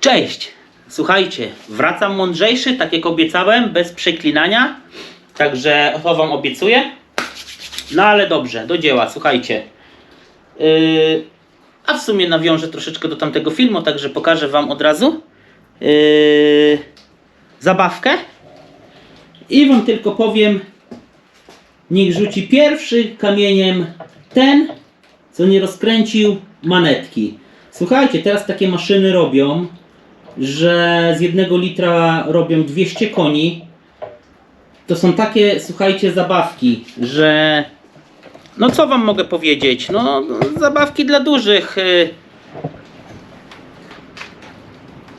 Cześć! Słuchajcie, wracam mądrzejszy, tak jak obiecałem, bez przeklinania. Także to wam obiecuję. No ale dobrze, do dzieła, słuchajcie. Yy, a w sumie nawiążę troszeczkę do tamtego filmu, także pokażę wam od razu yy, zabawkę. I wam tylko powiem, niech rzuci pierwszy kamieniem ten, co nie rozkręcił manetki. Słuchajcie, teraz takie maszyny robią, że z jednego litra robią 200 koni. To są takie, słuchajcie, zabawki, że. No co wam mogę powiedzieć? No, zabawki dla dużych. y.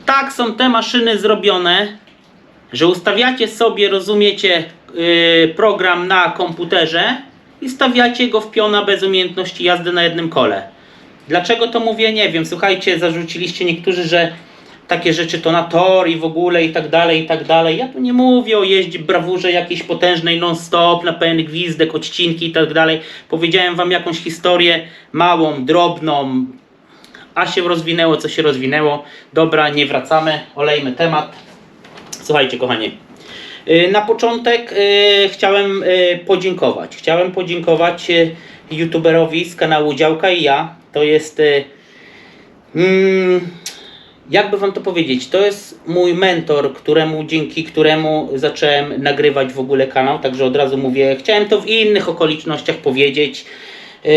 Tak są te maszyny zrobione, że ustawiacie sobie, rozumiecie, y, program na komputerze i stawiacie go w piona bez umiejętności jazdy na jednym kole. Dlaczego to mówię? Nie wiem. Słuchajcie, zarzuciliście niektórzy, że takie rzeczy to na tor i w ogóle i tak dalej, i tak dalej. Ja tu nie mówię o jeździe brawurze jakiejś potężnej non-stop, na pełen gwizdek, odcinki i tak dalej. Powiedziałem wam jakąś historię małą, drobną, a się rozwinęło, co się rozwinęło. Dobra, nie wracamy, olejmy temat. Słuchajcie, kochani. Yy, Na początek yy, chciałem yy, podziękować. Chciałem podziękować youtuberowi z kanału Działka i ja. To jest. Mm, jakby wam to powiedzieć, to jest mój mentor, któremu dzięki któremu zacząłem nagrywać w ogóle kanał, także od razu mówię, chciałem to w innych okolicznościach powiedzieć, yy,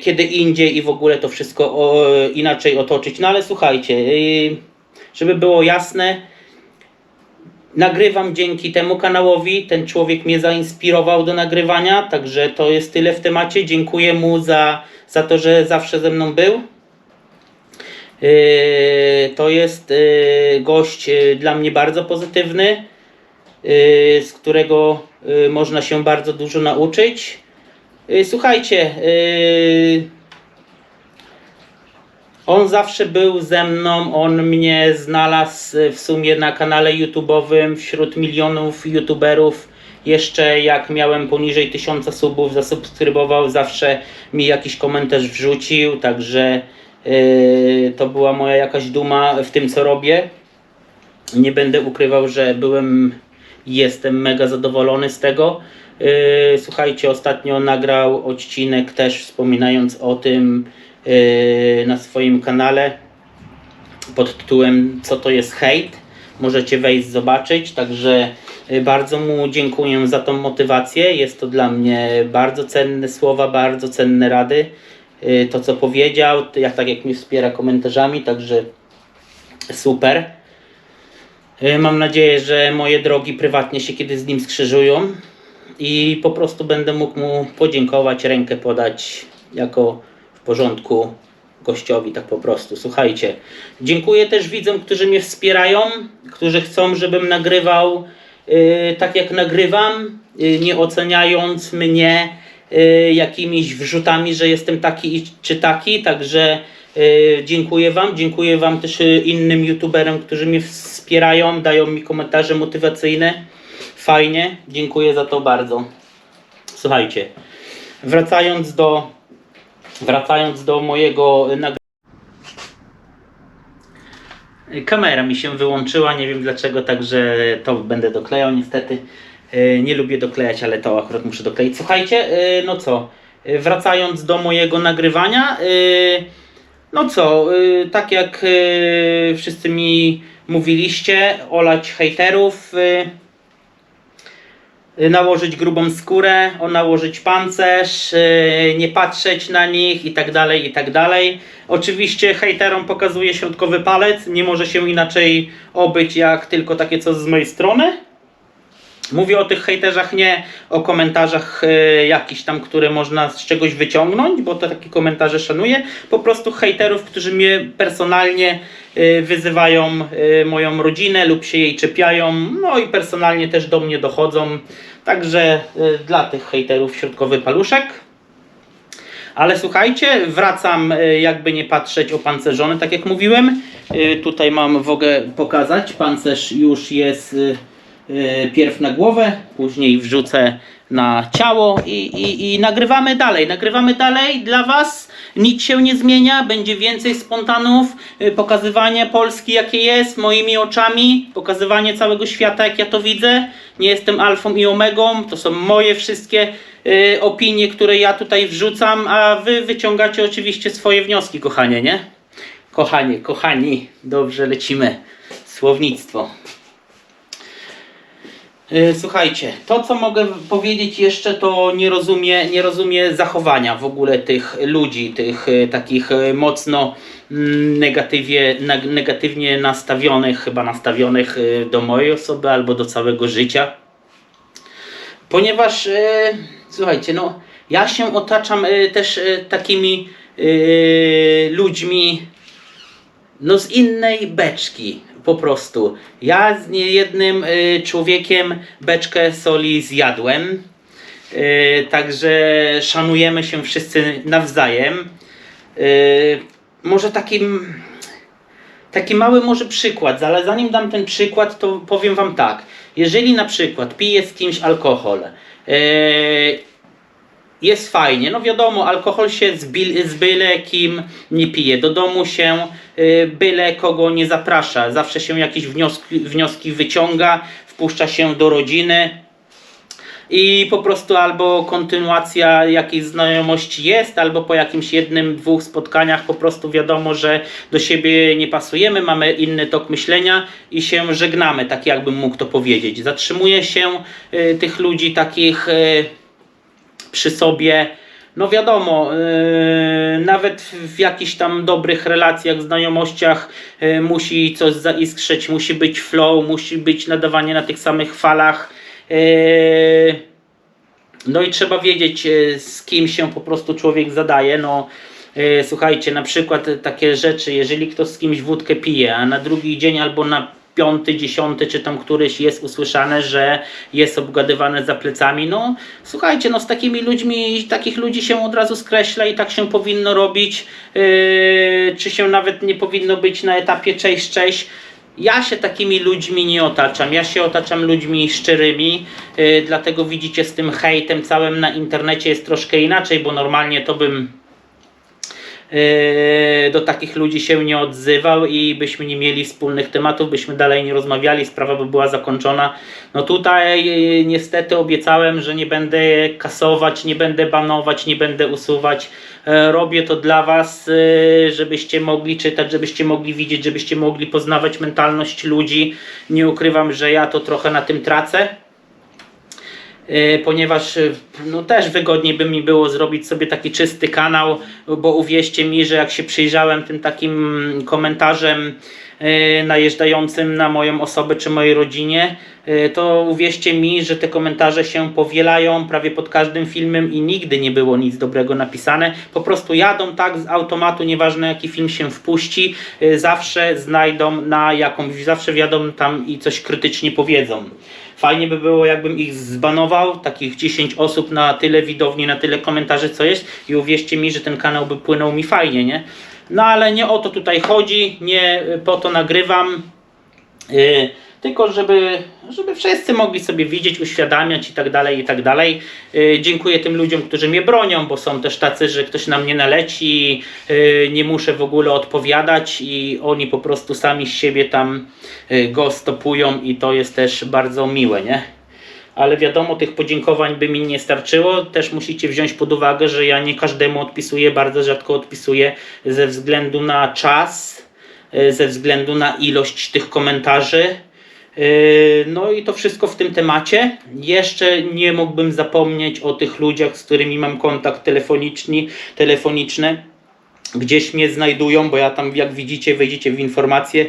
kiedy indziej i w ogóle to wszystko o, inaczej otoczyć. No ale słuchajcie, yy, żeby było jasne, nagrywam dzięki temu kanałowi. Ten człowiek mnie zainspirował do nagrywania, także to jest tyle w temacie. Dziękuję mu za, za to, że zawsze ze mną był. Yy, To jest yy, gość yy, dla mnie bardzo pozytywny, z którego można się bardzo dużo nauczyć. Słuchajcie, on zawsze był ze mną, on mnie znalazł w sumie na kanale YouTube'owym wśród milionów YouTuberów. Jeszcze jak miałem poniżej tysiąca subów, zasubskrybował, zawsze mi jakiś komentarz wrzucił, także to była moja jakaś duma w tym co robię. Nie będę ukrywał, że byłem jestem mega zadowolony z tego. Yy, Słuchajcie, ostatnio nagrał odcinek też wspominając o tym yy, na swoim kanale pod tytułem Co to jest hejt. Możecie wejść zobaczyć, także yy, bardzo mu dziękuję za tą motywację. Jest to dla mnie bardzo cenne słowa, bardzo cenne rady. Yy, To co powiedział, jak tak jak mnie wspiera komentarzami, także super. Y, Mam nadzieję, że moje drogi prywatnie się kiedy z nim skrzyżują i po prostu będę mógł mu podziękować, rękę podać jako w porządku gościowi, tak po prostu. Słuchajcie, dziękuję też widzom, którzy mnie wspierają, którzy chcą, żebym nagrywał y, tak jak nagrywam, y, nie oceniając mnie y, jakimiś wrzutami, że jestem taki czy taki, także y, dziękuję Wam, dziękuję Wam też y, innym youtuberom, którzy mnie wspierają, dają mi komentarze motywacyjne, fajnie, dziękuję za to bardzo. Słuchajcie, wracając do wracając do mojego nagrywania. Kamera mi się wyłączyła, nie wiem dlaczego, także to będę doklejał niestety. E, Nie lubię doklejać, ale to akurat muszę dokleić. Słuchajcie, e, no co, e, wracając do mojego nagrywania, no co, tak jak wszyscy mi mówiliście, olać hejterów, nałożyć grubą skórę, nałożyć pancerz, nie patrzeć na nich i tak dalej, i tak dalej. Oczywiście hejterom pokazuje środkowy palec, nie może się inaczej obyć jak tylko takie co z mojej strony. Mówię o tych hejterzach, nie o komentarzach y, tam, które można z czegoś wyciągnąć, bo to takie komentarze szanuję. Po prostu hejterów, którzy mnie personalnie y, wyzywają y, moją rodzinę lub się jej czepiają, no i personalnie też do mnie dochodzą. Także y, dla tych hejterów środkowy paluszek. Ale słuchajcie, wracam jakby nie patrzeć opancerzony, tak jak mówiłem. Tutaj mam, mogę pokazać, pancerz już jest pierw na głowę, później wrzucę na ciało i, i, i nagrywamy dalej. Nagrywamy dalej dla Was. Nic się nie zmienia, będzie więcej spontanów, y, pokazywanie Polski jakie jest, moimi oczami, pokazywanie całego świata jak ja to widzę. Nie jestem alfą i omegą, to są moje wszystkie y, opinie, które ja tutaj wrzucam, a Wy wyciągacie oczywiście swoje wnioski, kochanie, nie? Kochanie, kochani, dobrze lecimy. Słownictwo. Y, Słuchajcie, to co mogę powiedzieć jeszcze, to nie rozumie, nie rozumie zachowania w ogóle tych ludzi, tych y, takich y, mocno mm, negatywie, neg- negatywnie nastawionych, chyba nastawionych do mojej osoby albo do całego życia. Ponieważ, słuchajcie, no ja się otaczam też takimi ludźmi, no z innej beczki po prostu. Ja z niejednym y, człowiekiem beczkę soli zjadłem. Y, także szanujemy się wszyscy nawzajem. Y, może takim taki mały może przykład, ale zanim dam ten przykład, to powiem wam tak. Jeżeli na przykład piję z kimś alkohol, yy, jest fajnie, no wiadomo, alkohol się z, bil, z byle kim nie pije. Do domu się y, byle kogo nie zaprasza. Zawsze się jakieś wnioski, wnioski wyciąga, wpuszcza się do rodziny. I po prostu albo kontynuacja jakiejś znajomości jest, albo po jakimś jednym, dwóch spotkaniach po prostu wiadomo, że do siebie nie pasujemy, mamy inny tok myślenia i się żegnamy, tak jakbym mógł to powiedzieć. Zatrzymuje się y, tych ludzi takich y, przy sobie. No wiadomo, yy, nawet w jakichś tam dobrych relacjach, znajomościach yy, musi coś zaiskrzeć, musi być flow, musi być nadawanie na tych samych falach. Yy, no i trzeba wiedzieć, z kim się po prostu człowiek zadaje. No, yy, słuchajcie, na przykład takie rzeczy, jeżeli ktoś z kimś wódkę pije, a na drugi dzień albo na piąty, dziesiąty, czy tam któryś jest usłyszane, że jest obgadywane za plecami. No słuchajcie, no z takimi ludźmi, takich ludzi się od razu skreśla i tak się powinno robić, yy, czy się nawet nie powinno być na etapie cześć, cześć. Ja się takimi ludźmi nie otaczam. Ja się otaczam ludźmi szczerymi, yy, dlatego widzicie z tym hejtem całym na internecie jest troszkę inaczej, bo normalnie to bym do takich ludzi się nie odzywał i byśmy nie mieli wspólnych tematów, byśmy dalej nie rozmawiali, sprawa by była zakończona. No tutaj yy, niestety obiecałem, że nie będę kasować, nie będę banować, nie będę usuwać. Yy, Robię to dla Was, yy, żebyście mogli czytać, żebyście mogli widzieć, żebyście mogli poznawać mentalność ludzi. Nie ukrywam, że ja to trochę na tym tracę. Yy, ponieważ yy, no też wygodniej by mi było zrobić sobie taki czysty kanał, bo uwierzcie mi, że jak się przyjrzałem tym takim komentarzem najeżdżającym na moją osobę czy mojej rodzinie, yy, to uwierzcie mi, że te komentarze się powielają prawie pod każdym filmem i nigdy nie było nic dobrego napisane. Po prostu jadą tak z automatu, nieważne jaki film się wpuści, yy, zawsze znajdą na jakąś, zawsze wiadomo tam i coś krytycznie powiedzą. Fajnie by było, jakbym ich zbanował, takich 10 osób na tyle widowni, na tyle komentarzy, co jest i uwierzcie mi, że ten kanał by płynął mi fajnie, nie? No ale nie o to tutaj chodzi, nie y, po to nagrywam, yy, tylko żeby, żeby wszyscy mogli sobie widzieć, uświadamiać i tak dalej, i tak dalej. Yy, dziękuję tym ludziom, którzy mnie bronią, bo są też tacy, że ktoś na mnie naleci, yy, nie muszę w ogóle odpowiadać i oni po prostu sami z siebie tam yy, go stopują i to jest też bardzo miłe, nie? Ale wiadomo, tych podziękowań by mi nie starczyło. Też musicie wziąć pod uwagę, że ja nie każdemu odpisuję, bardzo rzadko odpisuję ze względu na czas, y, ze względu na ilość tych komentarzy. Y, No i to wszystko w tym temacie. Jeszcze nie mógłbym zapomnieć o tych ludziach, z którymi mam kontakt telefoniczny, telefoniczny. Gdzieś mnie znajdują, bo ja tam, jak widzicie, wejdziecie w informacje,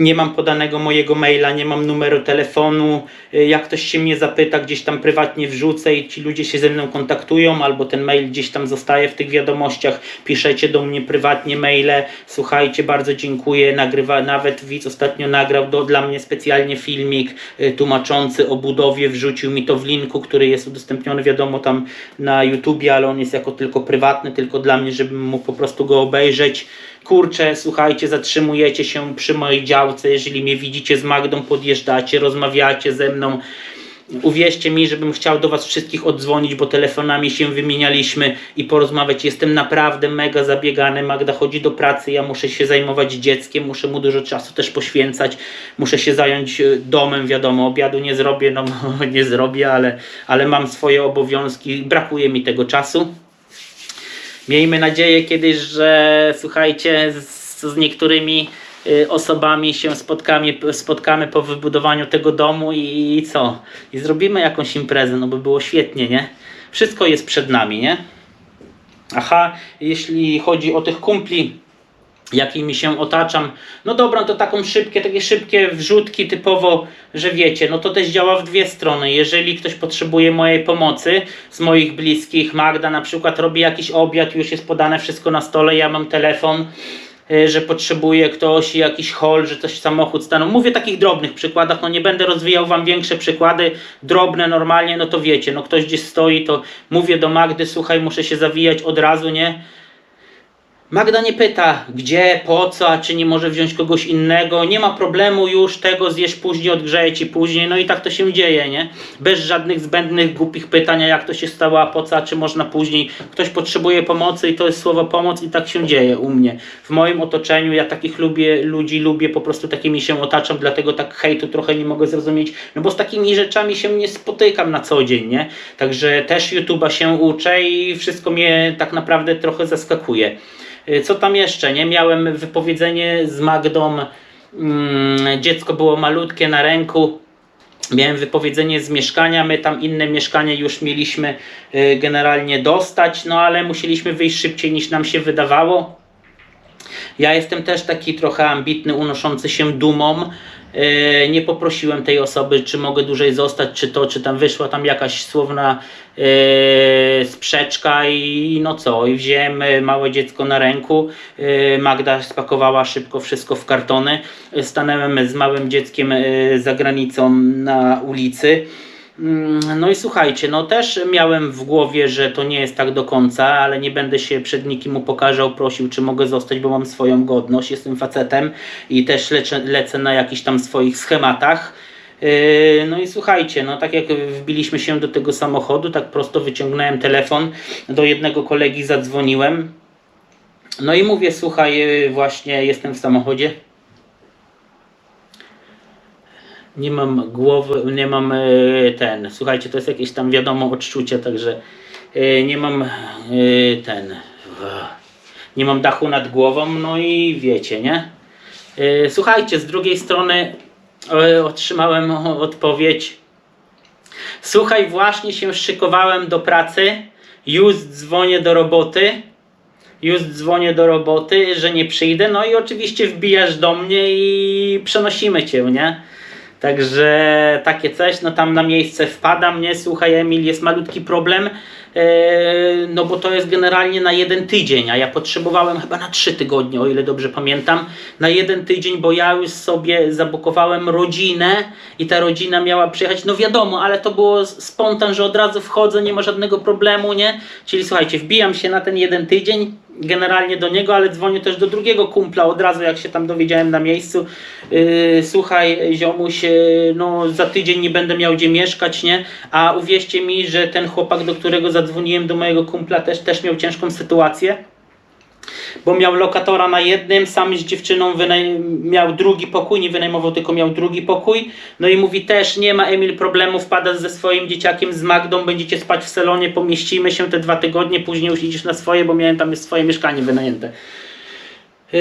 nie mam podanego mojego maila, nie mam numeru telefonu. Y, Jak ktoś się mnie zapyta, gdzieś tam prywatnie wrzucę i ci ludzie się ze mną kontaktują, albo ten mail gdzieś tam zostaje w tych wiadomościach. Piszecie do mnie prywatnie maile. Słuchajcie, bardzo dziękuję. Nagrywa, nawet widz ostatnio nagrał do, dla mnie specjalnie filmik y, tłumaczący o budowie. Wrzucił mi to w linku, który jest udostępniony, wiadomo, tam na YouTubie, ale on jest jako tylko prywatny, tylko dla mnie, żebym mógł po prostu go obejrzeć. Kurczę, słuchajcie, zatrzymujecie się przy mojej działce, jeżeli mnie widzicie z Magdą, podjeżdżacie, rozmawiacie ze mną, Uwierzcie mi, żebym chciał do Was wszystkich oddzwonić, bo telefonami się wymienialiśmy i porozmawiać. Jestem naprawdę mega zabiegany. Magda chodzi do pracy, ja muszę się zajmować dzieckiem, muszę mu dużo czasu też poświęcać. Muszę się zająć e, domem, wiadomo, obiadu nie zrobię, no nie zrobię, ale, ale mam swoje obowiązki. Brakuje mi tego czasu. Miejmy nadzieję kiedyś, że słuchajcie, z, z niektórymi y, osobami się spotkamy, spotkamy po wybudowaniu tego domu i, i co? I zrobimy jakąś imprezę, no by było świetnie, nie? Wszystko jest przed nami, nie? Aha, jeśli chodzi o tych kumpli, jakimi się otaczam. No dobra, to taką szybkie, takie szybkie wrzutki typowo, że wiecie, no to też działa w dwie strony. Jeżeli ktoś potrzebuje mojej pomocy z moich bliskich, Magda na przykład robi jakiś obiad, już jest podane wszystko na stole, ja mam telefon, y, że potrzebuje ktoś jakiś hol, że coś samochód stanął. Mówię takich drobnych przykładach, no nie będę rozwijał wam większe przykłady, drobne normalnie, no to wiecie, no ktoś gdzieś stoi, to mówię do Magdy, słuchaj, muszę się zawijać od razu, nie? Magda nie pyta, gdzie, po co, a czy nie może wziąć kogoś innego. Nie ma problemu już, tego zjesz później, odgrzeję ci później. No i tak to się dzieje, nie? Bez żadnych zbędnych, głupich pytań, jak to się stało, a po co, a czy można później. Ktoś potrzebuje pomocy i to jest słowo pomoc i tak się dzieje u mnie. W moim otoczeniu ja takich lubię, ludzi lubię, po prostu takimi się otaczam, dlatego tak hejtu trochę nie mogę zrozumieć, no bo z takimi rzeczami się nie spotykam na co dzień, nie? Także też YouTube'a się uczę i wszystko mnie tak naprawdę trochę zaskakuje. Y, Co tam jeszcze? Nie miałem wypowiedzenie z Magdą. Mm, dziecko było malutkie na ręku. Miałem wypowiedzenie z mieszkania. My tam inne mieszkanie już mieliśmy y, generalnie dostać, no ale musieliśmy wyjść szybciej niż nam się wydawało. Ja jestem też taki trochę ambitny, unoszący się dumą. Yy, Nie poprosiłem tej osoby, czy mogę dłużej zostać, czy to, czy tam wyszła tam jakaś słowna yy, sprzeczka i no co, i wziąłem yy, małe dziecko na ręku. Magda spakowała szybko wszystko w kartony. Stanąłem z małym dzieckiem za granicą na ulicy. Mm, No i słuchajcie, no też miałem w głowie, że to nie jest tak do końca, ale nie będę się przed nikim upokarzał, prosił, czy mogę zostać, bo mam swoją godność, jestem facetem i też lecę, lecę na jakichś tam swoich schematach. Yy, No i słuchajcie, no tak jak wbiliśmy się do tego samochodu, tak prosto wyciągnąłem telefon, do jednego kolegi zadzwoniłem. No i mówię, słuchaj, yy, właśnie jestem w samochodzie. Nie mam głowy, nie mam e, ten. Słuchajcie, to jest jakieś tam wiadomo odczucie, także e, nie mam e, ten. Nie mam dachu nad głową, no i wiecie, nie? Słuchajcie, z drugiej strony otrzymałem odpowiedź. Słuchaj, właśnie się szykowałem do pracy, już dzwonię do roboty już dzwonię do roboty, że nie przyjdę, no i oczywiście wbijasz do mnie i przenosimy cię, nie? Także takie coś, no tam na miejsce wpadam, nie? Słuchaj Emil, jest malutki problem, e, no bo to jest generalnie na jeden tydzień, a ja potrzebowałem chyba na trzy tygodnie, o ile dobrze pamiętam, na jeden tydzień, bo ja już sobie zabukowałem rodzinę i ta rodzina miała przyjechać, no wiadomo, ale to było spontan, że od razu wchodzę, nie ma żadnego problemu, nie? Czyli słuchajcie, wbijam się na ten jeden tydzień, generalnie do niego, ale dzwonię też do drugiego kumpla od razu, jak się tam dowiedziałem na miejscu. Yy, słuchaj, ziomuś, yy, no za tydzień nie będę miał gdzie mieszkać, nie? A uwierzcie mi, że ten chłopak, do którego zadzwoniłem, do mojego kumpla, też, też miał ciężką sytuację. Bo miał lokatora na jednym, sam z dziewczyną miał drugi pokój, nie wynajmował, tylko miał drugi pokój. No i mówi też, nie ma Emil problemu, wpadasz ze swoim dzieciakiem, z Magdą, będziecie spać w salonie, pomieścimy się te dwa tygodnie, później już idziesz na swoje, bo miałem tam swoje mieszkanie wynajęte. Yy,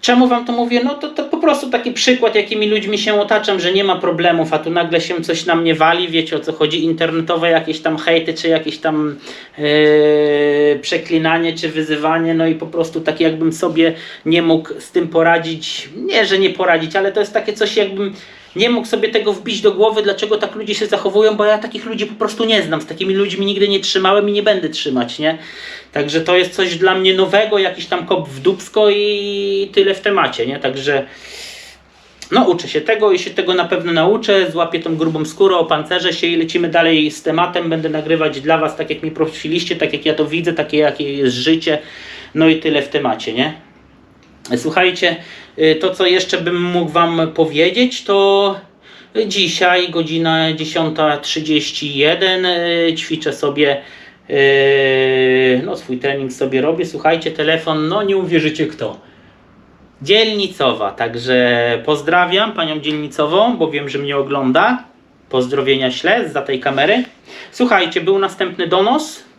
Czemu wam to mówię? No to, to po prostu taki przykład, jakimi ludźmi się otaczam, że nie ma problemów, a tu nagle się coś na mnie wali, wiecie o co chodzi, internetowe jakieś tam hejty, czy jakieś tam yy, przeklinanie, czy wyzywanie, no i po prostu tak jakbym sobie nie mógł z tym poradzić, nie, że nie poradzić, ale to jest takie coś jakbym nie mógł sobie tego wbić do głowy, dlaczego tak ludzie się zachowują, bo ja takich ludzi po prostu nie znam, z takimi ludźmi nigdy nie trzymałem i nie będę trzymać, nie? Także to jest coś dla mnie nowego, jakiś tam kop w dubsko i tyle w temacie, nie? Także no uczę się tego i się tego na pewno nauczę, złapię tą grubą skórę, opancerzę się i lecimy dalej z tematem, będę nagrywać dla Was tak jak mi prosiliście, tak jak ja to widzę, takie jakie jest życie, No i tyle w temacie, nie? Słuchajcie, y, to co jeszcze bym mógł Wam powiedzieć, to dzisiaj godzina 10.31 y, ćwiczę sobie, y, no swój trening sobie robię. Słuchajcie, telefon, no nie uwierzycie kto. Dzielnicowa, także pozdrawiam panią dzielnicową, bo wiem, że mnie ogląda. Pozdrowienia ślę za tej kamery. Słuchajcie, był następny donos.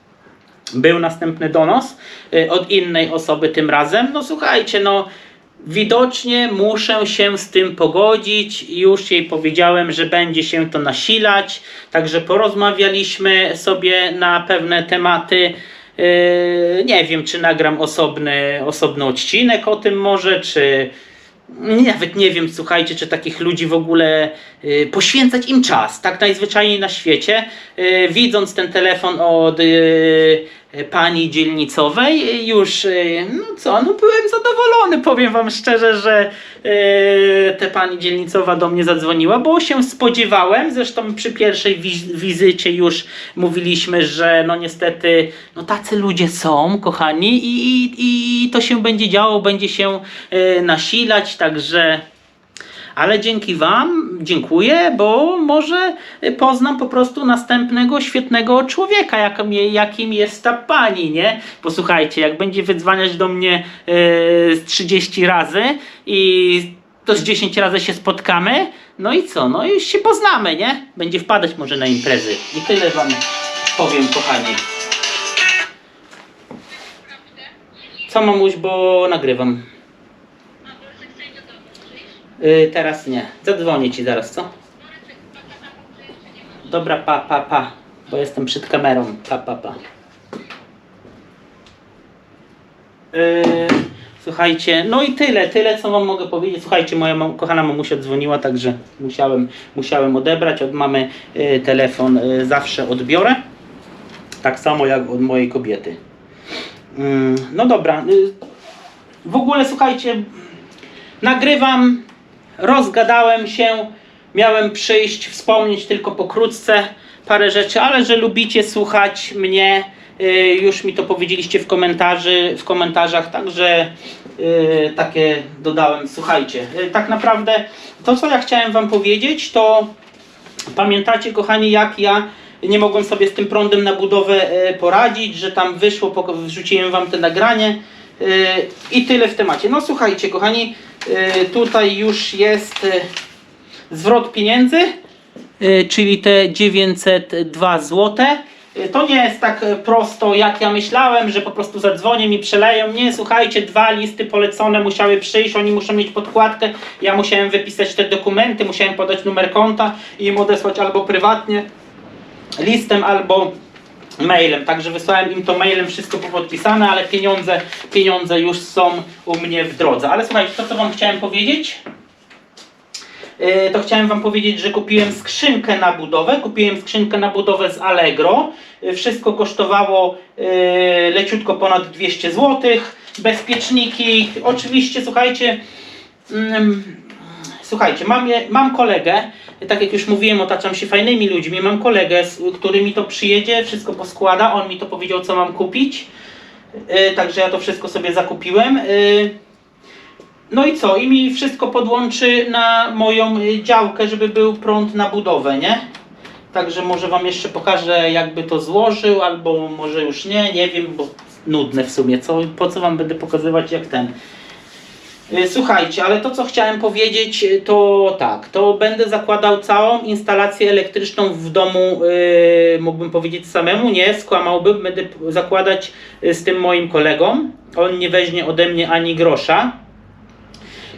Był następny donos y, od innej osoby tym razem. No słuchajcie, no widocznie muszę się z tym pogodzić. Już jej powiedziałem, że będzie się to nasilać. Także porozmawialiśmy sobie na pewne tematy. Yy, nie wiem, czy nagram osobny, osobny odcinek o tym może, czy nawet nie wiem, słuchajcie, czy takich ludzi w ogóle y, poświęcać im czas, tak najzwyczajniej na świecie. Y, widząc ten telefon od y, pani dzielnicowej, y, już, y, no co, no byłem zadowolony, powiem wam szczerze, że y, ta pani dzielnicowa do mnie zadzwoniła, bo się spodziewałem, zresztą przy pierwszej wiz- wizycie już mówiliśmy, że no niestety, no tacy ludzie są, kochani, i, i, i to się będzie działo, będzie się y, nasilać, także... Ale dzięki Wam dziękuję, bo może poznam po prostu następnego świetnego człowieka, jakim, jakim jest ta pani, nie? Posłuchajcie, jak będzie wydzwaniać do mnie e, z 30 razy i to z 10 razy się spotkamy, no i co? No już się poznamy, nie? Będzie wpadać może na imprezy. I tyle Wam powiem, kochani. Co mamuś, bo nagrywam. Y, teraz nie. Zadzwonię ci zaraz, co? Dobra, pa, pa, pa. Bo jestem przed kamerą. Pa, pa, pa. Y, słuchajcie, no i tyle, tyle co wam mogę powiedzieć. Słuchajcie, moja mam, kochana mamusia dzwoniła, także musiałem, musiałem odebrać. Od mamy y, telefon y, zawsze odbiorę. Tak samo jak od mojej kobiety. Mm, no dobra. y, W ogóle słuchajcie, nagrywam, rozgadałem się, miałem przyjść, wspomnieć tylko pokrótce parę rzeczy, ale że lubicie słuchać mnie, y, już mi to powiedzieliście w, komentarzy, w komentarzach, także y, takie dodałem. Słuchajcie, y, tak naprawdę to co ja chciałem wam powiedzieć, to pamiętacie kochani jak ja nie mogłem sobie z tym prądem na budowę poradzić, że tam wyszło, wrzuciłem wam te nagranie i tyle w temacie. No słuchajcie kochani, e, tutaj już jest e, zwrot pieniędzy, czyli te 902 zł. To nie jest tak prosto jak ja myślałem, że po prostu zadzwonię mi przeleją. Nie, słuchajcie, dwa listy polecone musiały przyjść, oni muszą mieć podkładkę. Ja musiałem wypisać te dokumenty, musiałem podać numer konta i im odesłać albo prywatnie listem albo mailem. Także wysłałem im to mailem wszystko podpisane, ale pieniądze, pieniądze już są u mnie w drodze. Ale słuchajcie, to co wam chciałem powiedzieć, yy, to chciałem wam powiedzieć, że kupiłem skrzynkę na budowę. Kupiłem skrzynkę na budowę z Allegro. Yy, Wszystko kosztowało yy, leciutko ponad 200 zł. Bezpieczniki. Oczywiście, słuchajcie, mm, Słuchajcie, mam, mam kolegę, tak jak już mówiłem, otaczam się fajnymi ludźmi. Mam kolegę, który mi to przyjedzie, wszystko poskłada. On mi to powiedział, co mam kupić. Yy, także ja to wszystko sobie zakupiłem. Yy, no i co? I mi wszystko podłączy na moją y, działkę, żeby był prąd na budowę, nie? Także może Wam jeszcze pokażę, jakby to złożył, albo może już nie, nie wiem, bo nudne w sumie. Co, po co Wam będę pokazywać, jak ten. Y, Słuchajcie, ale to co chciałem powiedzieć y, to tak, to będę zakładał całą instalację elektryczną w domu, yy, mógłbym powiedzieć samemu, nie, skłamałbym, będę zakładać z tym moim kolegą, on nie weźmie ode mnie ani grosza,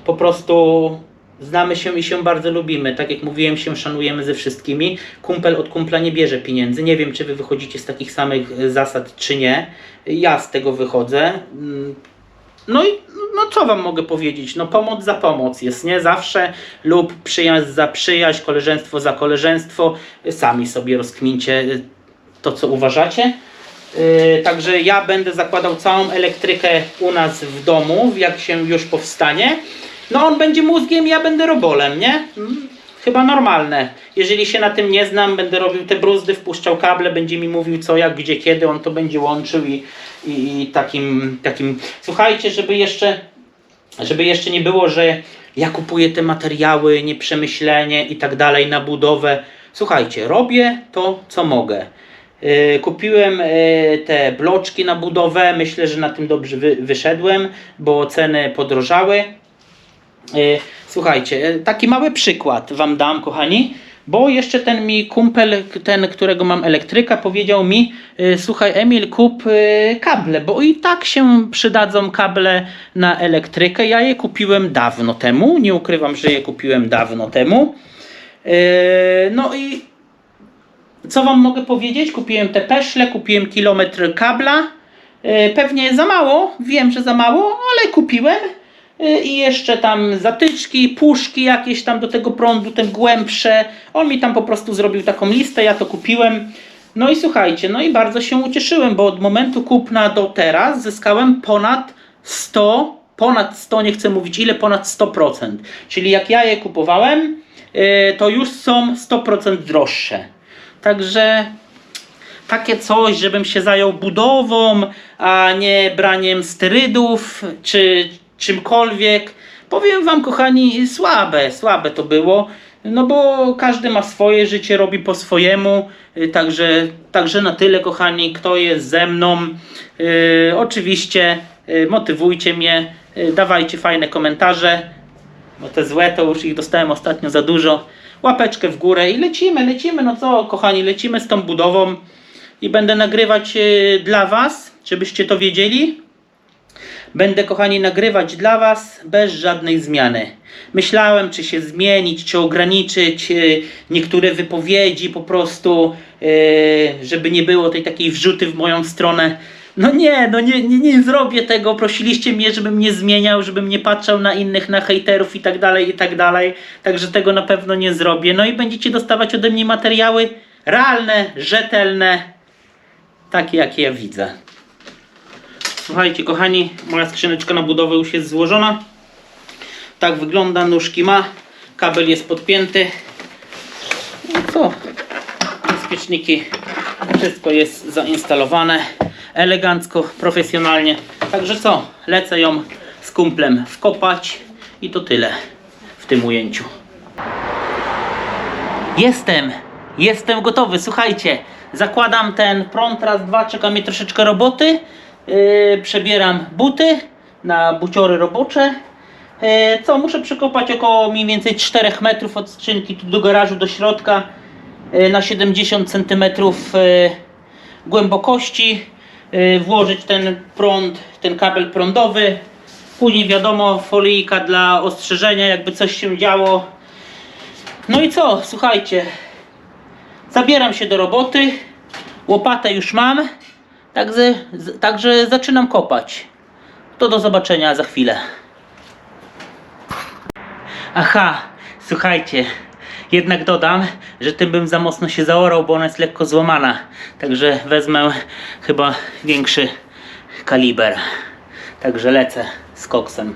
po prostu znamy się i się bardzo lubimy, tak jak mówiłem, się szanujemy ze wszystkimi, kumpel od kumpla nie bierze pieniędzy, nie wiem czy wy wychodzicie z takich samych zasad czy nie, ja z tego wychodzę, Mm, no i no co wam mogę powiedzieć? No pomoc za pomoc jest, nie? Zawsze lub przyjaźń za przyjaźń, koleżeństwo za koleżeństwo. Sami sobie rozkmincie y, to, co uważacie. Yy, także ja będę zakładał całą elektrykę u nas w domu, jak się już powstanie. No on będzie mózgiem, ja będę robolem, nie? Chyba normalne. Jeżeli się na tym nie znam, będę robił te bruzdy, wpuszczał kable, będzie mi mówił co, jak, gdzie, kiedy, on to będzie łączył i, i, i takim, takim... Słuchajcie, żeby jeszcze, żeby jeszcze nie było, że ja kupuję te materiały, nieprzemyślenie i tak dalej na budowę. Słuchajcie, robię to, co mogę. Yy, Kupiłem yy, te bloczki na budowę. Myślę, że na tym dobrze wy, wyszedłem, bo ceny podrożały. Yy, Słuchajcie, yy, taki mały przykład Wam dam, kochani. Bo jeszcze ten mi kumpel, ten, którego mam elektryka, powiedział mi: yy, Słuchaj, Emil, kup kable, bo i tak się przydadzą kable na elektrykę. Ja je kupiłem dawno temu. Nie ukrywam, że je kupiłem dawno temu. No i co wam mogę powiedzieć? Kupiłem te peszle, kupiłem kilometr kabla. Pewnie za mało, wiem, że za mało, ale kupiłem. Yy, I jeszcze tam zatyczki, puszki jakieś tam do tego prądu, ten głębsze. On mi tam po prostu zrobił taką listę, ja to kupiłem. No i słuchajcie, no i bardzo się ucieszyłem, bo od momentu kupna do teraz zyskałem ponad 100, ponad 100, nie chcę mówić ile, ponad 100%. Czyli jak ja je kupowałem, yy, to już są 100% droższe. Także takie coś, żebym się zajął budową, a nie braniem sterydów czy czymkolwiek. Powiem wam, kochani, słabe, słabe to było. No bo każdy ma swoje życie, robi po swojemu. Y, Także, także na tyle, kochani, kto jest ze mną. Yy, oczywiście yy, motywujcie mnie, dawajcie fajne komentarze bo te złe to już ich dostałem ostatnio za dużo. Łapeczkę w górę i lecimy, lecimy. No co, kochani, lecimy z tą budową i będę nagrywać dla Was, żebyście to wiedzieli. Będę, kochani, nagrywać dla Was bez żadnej zmiany. Myślałem, czy się zmienić, czy ograniczyć e, niektóre wypowiedzi po prostu, e, żeby nie było tej takiej wrzuty w moją stronę. No nie, no nie, nie, nie zrobię tego. Prosiliście mnie, żebym nie zmieniał, żebym nie patrzał na innych, na hejterów i tak dalej, i tak dalej. Także tego na pewno nie zrobię. No i będziecie dostawać ode mnie materiały realne, rzetelne, takie jakie ja widzę. Słuchajcie, kochani, moja skrzyneczka na budowę już jest złożona. Tak wygląda, nóżki ma, kabel jest podpięty. No co? Bezpieczniki, wszystko jest zainstalowane elegancko, profesjonalnie. Także co? Lecę ją z kumplem wkopać i to tyle w tym ujęciu. Jestem! Jestem gotowy, słuchajcie. Zakładam ten prąd raz, dwa, czeka mnie troszeczkę roboty. Yy, przebieram buty na buciory robocze. Yy, co, muszę przekopać około mniej więcej 4 metrów od skrzynki tu do garażu, do środka. Yy, na 70 cm głębokości. Włożyć ten prąd, ten kabel prądowy. Później wiadomo, folijka dla ostrzeżenia, jakby coś się działo. No i co, słuchajcie. Zabieram się do roboty. Łopatę już mam. Także, także zaczynam kopać. To do zobaczenia za chwilę. Aha, słuchajcie. Jednak dodam, że tym bym za mocno się zaorał, bo ona jest lekko złamana. Także wezmę chyba większy kaliber. Także lecę z koksem.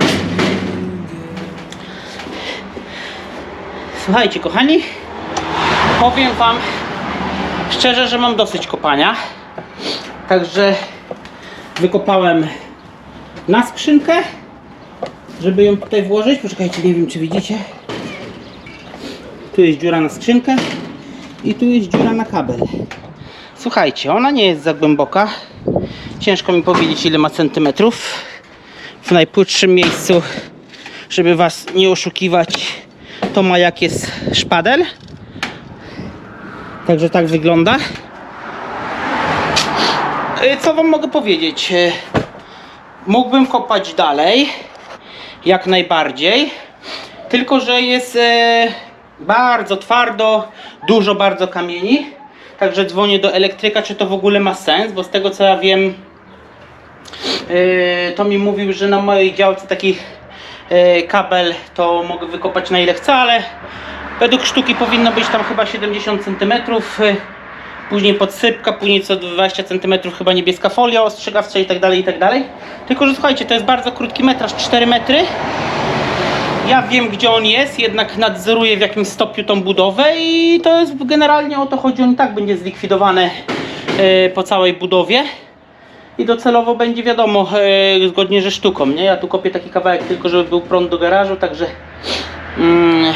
Słuchajcie, kochani, powiem Wam szczerze, że mam dosyć kopania. Także wykopałem na skrzynkę, żeby ją tutaj włożyć. Poczekajcie, nie wiem czy widzicie. Tu jest dziura na skrzynkę i tu jest dziura na kabel. Słuchajcie, ona nie jest za głęboka. Ciężko mi powiedzieć ile ma centymetrów. W najpłytszym miejscu, żeby Was nie oszukiwać, to ma jak jest szpadel. Także tak wygląda. y, co wam mogę powiedzieć? Y, Mógłbym kopać dalej, jak najbardziej, tylko że jest e, bardzo twardo, dużo bardzo kamieni. Także dzwonię do elektryka, czy to w ogóle ma sens, bo z tego co ja wiem, e, to mi mówił, że na mojej działce taki e, kabel to mogę wykopać na ile chcę, ale według sztuki powinno być tam chyba 70 cm. Później podsypka, później co 20 cm chyba niebieska folia ostrzegawcza i tak dalej, i tak dalej. Tylko, że słuchajcie, to jest bardzo krótki metraż, 4 metry. Ja wiem, gdzie on jest, jednak nadzoruję w jakim stopniu tą budowę i to jest generalnie o to chodzi, on i tak będzie zlikwidowany e, po całej budowie. I docelowo będzie wiadomo, e, zgodnie ze sztuką, nie? Ja tu kopię taki kawałek tylko, żeby był prąd do garażu, także mm,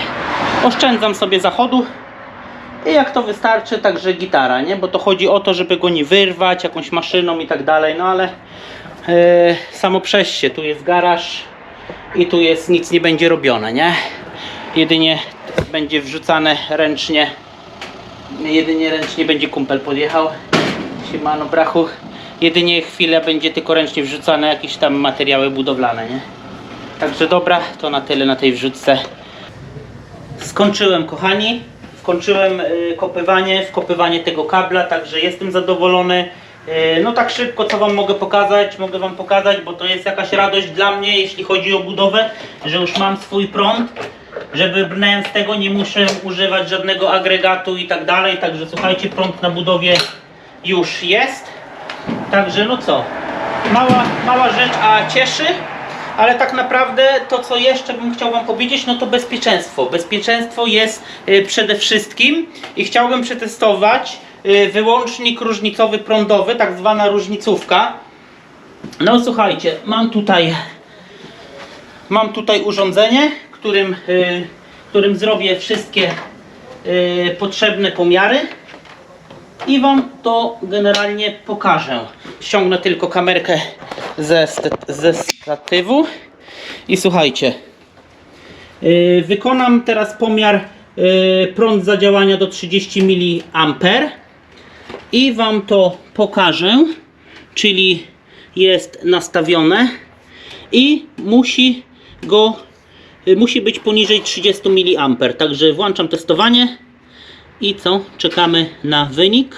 oszczędzam sobie zachodu. I jak to wystarczy, także gitara, nie? Bo to chodzi o to, żeby go nie wyrwać jakąś maszyną i tak dalej, no ale e, samo przejście, tu jest garaż i tu jest, nic nie będzie robione, nie? Jedynie będzie wrzucane ręcznie, jedynie ręcznie będzie kumpel podjechał, siemano brachu, jedynie chwilę będzie tylko ręcznie wrzucane jakieś tam materiały budowlane, nie? Także dobra, to na tyle na tej wrzutce. Skończyłem kochani, skończyłem y, kopywanie, wkopywanie tego kabla, także jestem zadowolony. Y, No tak szybko co Wam mogę pokazać, mogę Wam pokazać, bo to jest jakaś radość dla mnie, jeśli chodzi o budowę, że już mam swój prąd, że wybrnąłem z tego, nie muszę używać żadnego agregatu i tak dalej, także słuchajcie, prąd na budowie już jest. Także no co, mała, mała rzecz, a cieszy. Ale tak naprawdę to, co jeszcze bym chciał Wam powiedzieć, no to bezpieczeństwo. Bezpieczeństwo jest y, przede wszystkim i chciałbym przetestować y, wyłącznik różnicowy prądowy, tak zwana różnicówka. No słuchajcie, mam tutaj mam tutaj urządzenie, którym, y, którym zrobię wszystkie potrzebne pomiary i Wam to generalnie pokażę. Ściągnę tylko kamerkę ze, ze statywu i słuchajcie. Yy, wykonam teraz pomiar yy, prąd zadziałania do 30 mA i Wam to pokażę, czyli jest nastawione i musi go y, musi być poniżej 30 mA. Także włączam testowanie i co? Czekamy na wynik.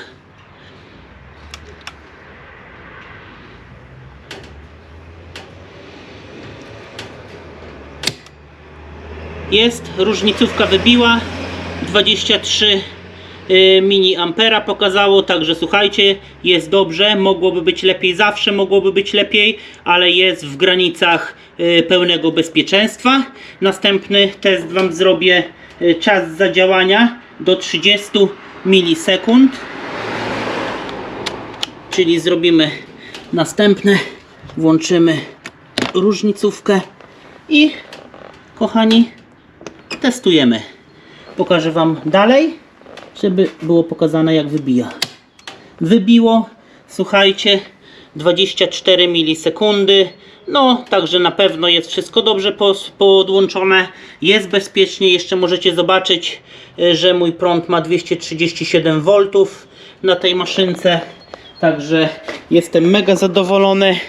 Jest, różnicówka wybiła 23 y, mini ampera pokazało, także słuchajcie, jest dobrze, mogłoby być lepiej, zawsze mogłoby być lepiej, ale jest w granicach y, pełnego bezpieczeństwa. Następny test Wam zrobię, y, czas zadziałania do 30 milisekund, czyli zrobimy następne, włączymy różnicówkę i kochani, testujemy. Pokażę Wam dalej, żeby było pokazane jak wybija. Wybiło, słuchajcie, 24 milisekundy. No, także na pewno jest wszystko dobrze podłączone. Jest bezpiecznie. Jeszcze możecie zobaczyć, y, że mój prąd ma 237 V na tej maszynce. Także jestem mega zadowolony.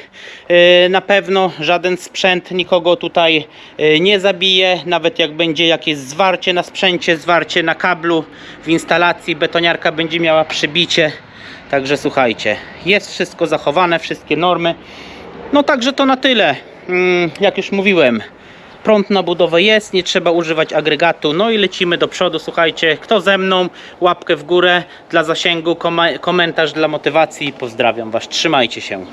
Yy, Na pewno żaden sprzęt nikogo tutaj yy, nie zabije. Nawet jak będzie jakieś zwarcie na sprzęcie, zwarcie na kablu w instalacji, betoniarka będzie miała przebicie. Także słuchajcie, jest wszystko zachowane, wszystkie normy. No także to na tyle. Mm, Jak już mówiłem, prąd na budowę jest, nie trzeba używać agregatu. No i lecimy do przodu. Słuchajcie, kto ze mną, łapkę w górę dla zasięgu, komentarz dla motywacji. Pozdrawiam Was, trzymajcie się.